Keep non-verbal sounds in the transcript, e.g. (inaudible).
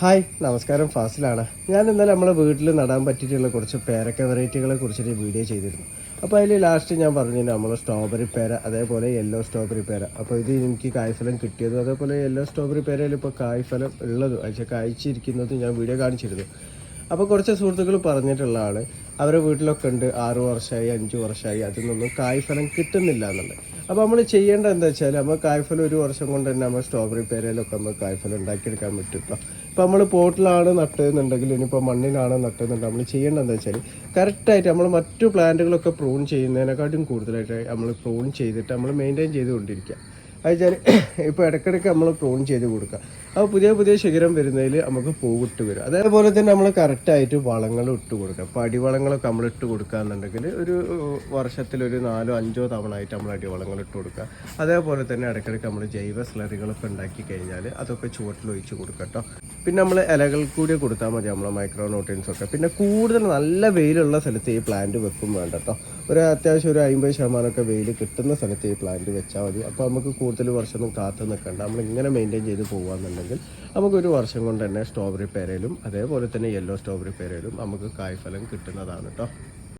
Hi നമസ്കാരം. ഫാസിലാണ്. ഞാൻ ഇന്നലെ നമ്മളെ വീട്ടിൽ നടാൻ പറ്റിയിട്ടുള്ള കുറച്ച് പേരക്ക വെറൈറ്റികളെ കുറിച്ചൊരു വീഡിയോ ചെയ്തിരുന്നു. അപ്പോൾ അതിൽ ലാസ്റ്റ് ഞാൻ പറഞ്ഞു നമ്മൾ സ്ട്രോബെറി പേര അതേപോലെ യെല്ലോ സ്ട്രോബെറി പേര. അപ്പോൾ ഇത് എനിക്ക് കായ്ഫലം കിട്ടിയതും അതേപോലെ യെല്ലോ സ്ട്രോബെറി പേരയിൽ ഇപ്പോൾ കായ്ഫലം ഉള്ളതും പക്ഷേ കായ്ച്ചിരിക്കുന്നതും ഞാൻ വീഡിയോ കാണിച്ചിരുന്നു. അപ്പോൾ കുറച്ച് സുഹൃത്തുക്കൾ പറഞ്ഞിട്ടുള്ളതാണ് അവരെ വീട്ടിലൊക്കെ ഉണ്ട് ആറു വർഷമായി അഞ്ച് വർഷമായി അതിൽ നിന്നും കായ്ഫലം കിട്ടുന്നില്ല എന്നുള്ളത്. അപ്പോൾ നമ്മൾ ചെയ്യേണ്ടത് എന്താ വെച്ചാൽ നമ്മൾ കായ്ഫലം ഒരു വർഷം കൊണ്ട് തന്നെ നമ്മൾ സ്ട്രോബെറി പേരയിലൊക്കെ നമ്മൾ കായ്ഫലം ഉണ്ടാക്കിയെടുക്കാൻ പറ്റും ഇപ്പോൾ നമ്മൾ പോട്ടിലാണ് നട്ടതെന്നുണ്ടെങ്കിൽ ഇനിയിപ്പോൾ മണ്ണിലാണ് നട്ടതെന്നുണ്ടെങ്കിൽ നമ്മൾ ചെയ്യേണ്ടത് എന്താ വെച്ചാൽ കറക്റ്റായിട്ട് നമ്മൾ മറ്റു പ്ലാന്റുകളൊക്കെ പ്രൂൺ ചെയ്യുന്നതിനെക്കാട്ടും കൂടുതലായിട്ട് നമ്മൾ പ്രൂൺ ചെയ്തിട്ട് നമ്മൾ മെയിന്റെയിൻ ചെയ്തുകൊണ്ടിരിക്കുക. വെച്ചാൽ (coughs) ഇപ്പോൾ ഇടയ്ക്കിടയ്ക്ക് നമ്മൾ പ്രൂൺ ചെയ്ത് കൊടുക്കുക. അപ്പോൾ പുതിയ പുതിയ ശിഖരം വരുന്നതിൽ നമുക്ക് പൂവിട്ട് വരും. അതേപോലെ തന്നെ നമ്മൾ കറക്റ്റായിട്ട് വളങ്ങൾ ഇട്ട് കൊടുക്കുക. അപ്പോൾ അടിവളങ്ങളൊക്കെ നമ്മൾ ഇട്ട് കൊടുക്കുകയെന്നുണ്ടെങ്കിൽ ഒരു വർഷത്തിൽ ഒരു നാലോ അഞ്ചോ തവണ ആയിട്ട് നമ്മൾ അടിവളങ്ങൾ ഇട്ട് കൊടുക്കുക. അതേപോലെ തന്നെ ഇടയ്ക്കിടയ്ക്ക് നമ്മൾ ജൈവ സ്ലറികളൊക്കെ ഉണ്ടാക്കി കഴിഞ്ഞാൽ അതൊക്കെ ചുവട്ടിൽ ഒഴിച്ച് കൊടുക്കുക കേട്ടോ പിന്നെ നമ്മൾ ഇലകൾ കൂടി കൊടുത്താൽ മതി നമ്മളെ മൈക്രോ ന്യൂട്രിയൻസ് ഒക്കെ. പിന്നെ കൂടുതൽ നല്ല വെയിലുള്ള സ്ഥലത്ത് ഈ പ്ലാന്റ് വെക്കും വേണ്ട കേട്ടോ ഒരു അത്യാവശ്യം ഒരു അമ്പത് ശതമാനമൊക്കെ വെയിൽ കിട്ടുന്ന സ്ഥലത്ത് ഈ പ്ലാന്റ് വെച്ചാൽ മതി. അപ്പോൾ നമുക്ക് കൂടുതൽ വർഷമൊന്നും കാത്തു നിൽക്കണ്ട. നമ്മൾ ഇങ്ങനെ മെയിന്റെയിൻ ചെയ്ത് പോകുകയാണെന്നുണ്ടെങ്കിൽ നമുക്ക് ഒരു വർഷം കൊണ്ട് തന്നെ സ്ട്രോബെറി പേരയിലും അതേപോലെ തന്നെ യെല്ലോ സ്ട്രോബെറി പേരയിലും നമുക്ക് കായ്ഫലം കിട്ടുന്നതാണ് കേട്ടോ